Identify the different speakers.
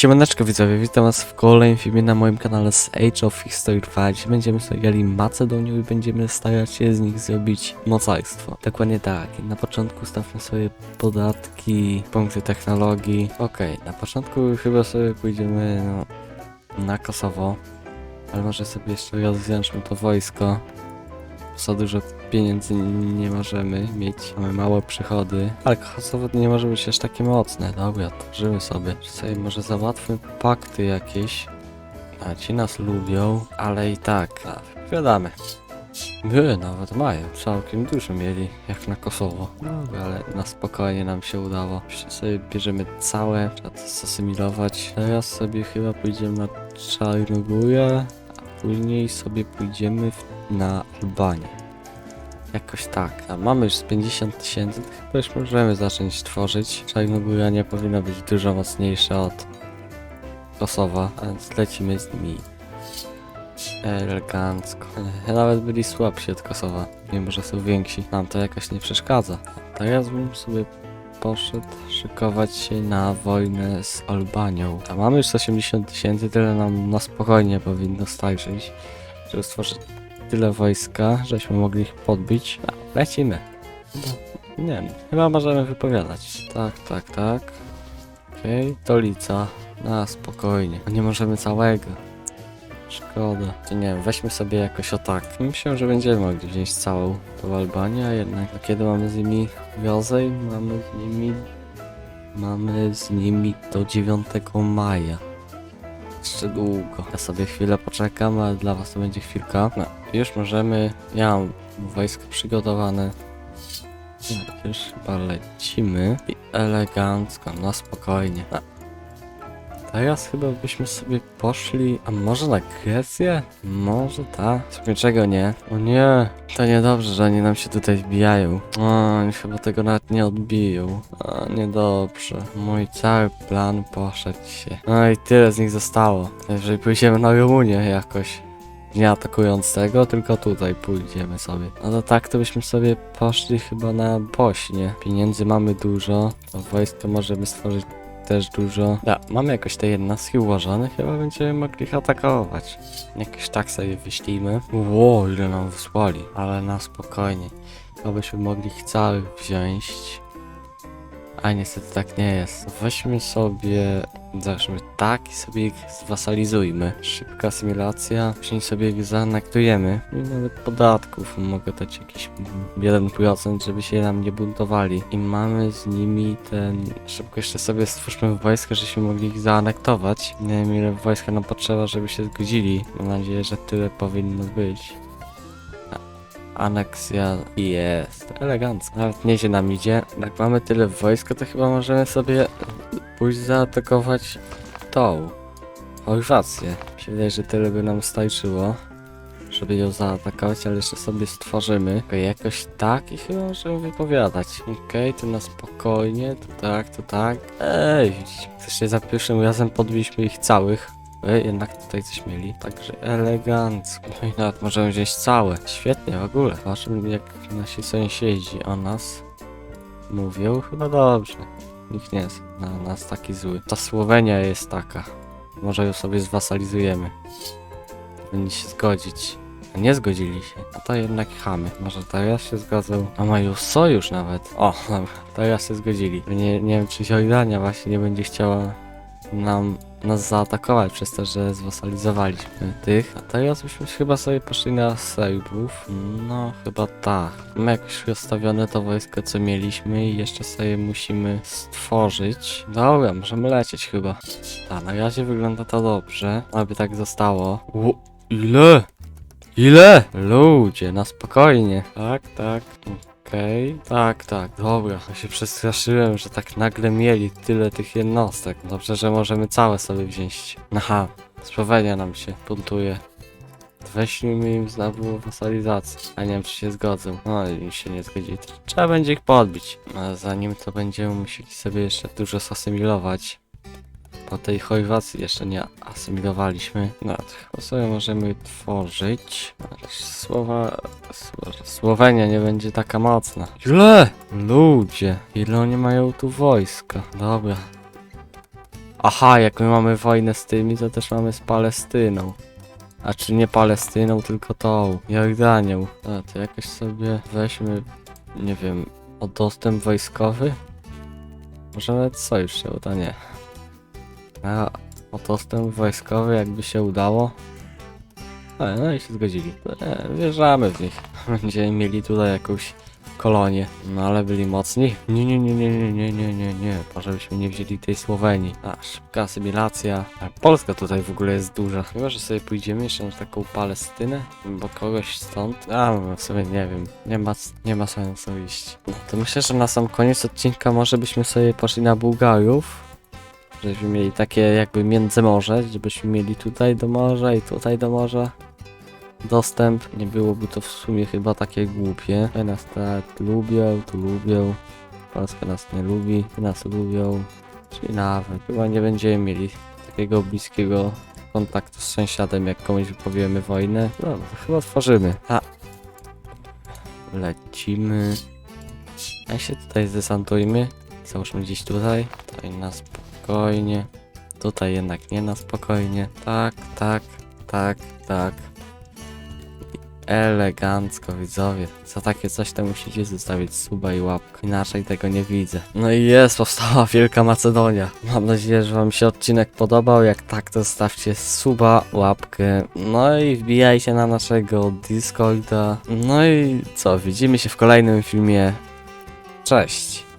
Speaker 1: Siemaneczko widzowie, witam was w kolejnym filmie na moim kanale z Age of History 2. Dziś będziemy sobie grali Macedonią i będziemy starać się z nich zrobić mocarstwo. Dokładnie tak. Na początku stawmy sobie podatki, punkty technologii. Okej, na początku chyba sobie pójdziemy no, na Kosowo. Ale może sobie jeszcze rozwiążmy to wojsko. Za dużo pieniędzy nie możemy mieć, mamy małe przychody. Ale Kosowo nie może być aż takie mocne. Dobra, tworzymy sobie. Sobie może załatwmy pakty jakieś. A ci nas lubią, ale i tak. A, wypowiadamy. By, nawet mają. Całkiem dużo mieli, jak na Kosowo. Dobra, ale na spokojnie nam się udało. Jeszcze sobie bierzemy całe, trzeba to zasymilować. Teraz sobie chyba pójdziemy na Czarnogórę, później sobie pójdziemy w, na Albanię. Jakoś tak. A mamy już z 50 tysięcy, to już możemy zacząć tworzyć. Czarnogóra nie powinna być dużo mocniejsza od Kosowa, więc lecimy z nimi elegancko. Nawet byli słabsi od Kosowa, mimo że są więksi. Nam to jakoś nie przeszkadza. Teraz bym sobie poszedł szykować się na wojnę z Albanią. A mamy już 80 tysięcy, tyle nam na spokojnie powinno starczyć, żeby stworzyć tyle wojska, żeśmy mogli ich podbić. A, lecimy. Nie wiem, chyba możemy wypowiadać. Tak, tak, tak. Okej, stolica. Na spokojnie. Nie możemy całego. Szkoda. Nie wiem, weźmy sobie jakoś o tak. Myślę, że będziemy mogli wziąć całą tą Albanię, a jednak a kiedy mamy z nimi wiozej? Mamy z nimi... Mamy z nimi do 9 maja. Jeszcze długo. Ja sobie chwilę poczekam, ale dla was to będzie chwilka. No, już możemy... Ja mam wojsko przygotowane. No, już chyba lecimy. I elegancko, na spokojnie. No. Teraz chyba byśmy sobie poszli... A może na Grecję? Może tak. Sobie czego nie? O nie, to niedobrze, że oni nam się tutaj wbijają. O, oni chyba tego nawet nie odbiją. A, niedobrze. Mój cały plan poszedł się. No i tyle z nich zostało. Jeżeli pójdziemy na Rumunię jakoś. Nie atakując tego, tylko tutaj pójdziemy sobie. No to tak to byśmy sobie poszli chyba na Bośnię. Pieniędzy mamy dużo, to wojsko możemy stworzyć też dużo. Da, mamy jakoś te jednostki ułożone, chyba będziemy mogli ich atakować. Jakoś tak sobie wyślijmy. Ło, ile nam wysłali, ale na spokojnie. To byśmy mogli ich całych wziąć. A niestety tak nie jest. Weźmy sobie, zacznijmy tak i sobie ich zwasalizujmy. Szybka asymilacja, później sobie ich zaanektujemy. I nawet podatków mogę dać jakiś 1%, żeby się nam nie buntowali. I mamy z nimi ten... Szybko jeszcze sobie stwórzmy wojska, żebyśmy mogli ich zaanektować. Nie wiem ile wojska nam potrzeba, żeby się zgodzili. Mam nadzieję, że tyle powinno być. Aneksja jest elegancko. Nawet nieźle nam idzie. Jak mamy tyle wojska, to chyba możemy sobie pójść zaatakować tą Chorwację. Mi wydaje, że tyle by nam starczyło, żeby ją zaatakować, ale jeszcze sobie stworzymy. Jakoś tak i chyba możemy wypowiadać. Okej, to na spokojnie, to tak, to tak. Ej, też za pierwszym razem podbiliśmy ich całych. Ej, jednak tutaj coś mieli. Także elegancko. No i nawet możemy wziąć całe. Świetnie w ogóle. Zobaczymy jak nasi sąsiedzi o nas mówią. Chyba dobrze. Nikt nie jest na nas taki zły. Ta Słowenia jest taka. Może ją sobie zwasalizujemy. Powinni się zgodzić. A nie zgodzili się. A to jednak chamy. Może teraz się zgodzą. A mają sojusz nawet. O, dobra. Teraz się zgodzili. Nie, nie wiem czy Jordania właśnie nie będzie chciała nam nas zaatakować przez to, że zwasalizowaliśmy tych. A teraz byśmy chyba sobie poszli na Serbów. No, chyba tak. Mamy jakoś rozstawione to wojsko, co mieliśmy i jeszcze sobie musimy stworzyć. Dobra, możemy lecieć chyba. Tak, na razie wygląda to dobrze, aby tak zostało. U, ile? Ile? Ludzie, na spokojnie. Tak, tak. Okej, tak, tak, dobra. Ja się przestraszyłem, że tak nagle mieli tyle tych jednostek. Dobrze, że możemy całe sobie wziąć. Aha, Słowenia nam się buntuje. Weźmy im znowu wasalizację. A nie wiem, czy się zgodzą. No i się nie zgodzili. Trzeba będzie ich podbić. A zanim to będziemy musieli sobie jeszcze dużo zasymilować. Po tej Chorwacji jeszcze nie asymilowaliśmy. No, to sobie możemy tworzyć. Słowa... Sło- Słowenia nie będzie taka mocna. Ile? Ludzie! Ile oni mają tu wojska? Dobra. Aha, jak my mamy wojnę z tymi, to też mamy z Palestyną. A czy nie Palestyną, tylko tą, Jordanią. A, to jakoś sobie weźmy, nie wiem, o dostęp wojskowy? Może nawet sojusz uda, nie. A o dostęp wojskowy jakby się udało. A, no i się zgodzili. E, wjeżdżamy w nich. Będziemy mieli tutaj jakąś kolonię. No ale byli mocni? Nie, nie, nie, nie, nie, nie, nie, nie, nie. Może byśmy nie wzięli tej Słowenii. A, szybka asymilacja. Polska tutaj w ogóle jest duża. Chyba, że sobie pójdziemy jeszcze na taką Palestynę, bo kogoś stąd. A, no, w sumie nie wiem. Nie ma, nie ma sensu iść. No to myślę, że na sam koniec odcinka może byśmy sobie poszli na Bułgarów. Żebyśmy mieli takie jakby międzymorze, żebyśmy mieli tutaj do morza i tutaj do morza dostęp. Nie byłoby to w sumie chyba takie głupie. Tutaj nas tak lubią, tu lubią. Polska nas nie lubi, nas lubią. Czyli nawet chyba nie będziemy mieli takiego bliskiego kontaktu z sąsiadem, jak komuś wypowiemy wojnę. No, to chyba tworzymy. A. Lecimy. A się tutaj zdesantujmy. Załóżmy gdzieś tutaj. Tutaj na spokojnie. Tutaj jednak nie na spokojnie. Tak, tak, tak, tak. Elegancko, widzowie. Za takie coś to musicie zostawić suba i łapkę. Inaczej tego nie widzę. No i jest, powstała Wielka Macedonia. Mam nadzieję, że wam się odcinek podobał. Jak tak, to stawcie suba, łapkę. No i wbijajcie na naszego Discorda. No i co, widzimy się w kolejnym filmie. Cześć!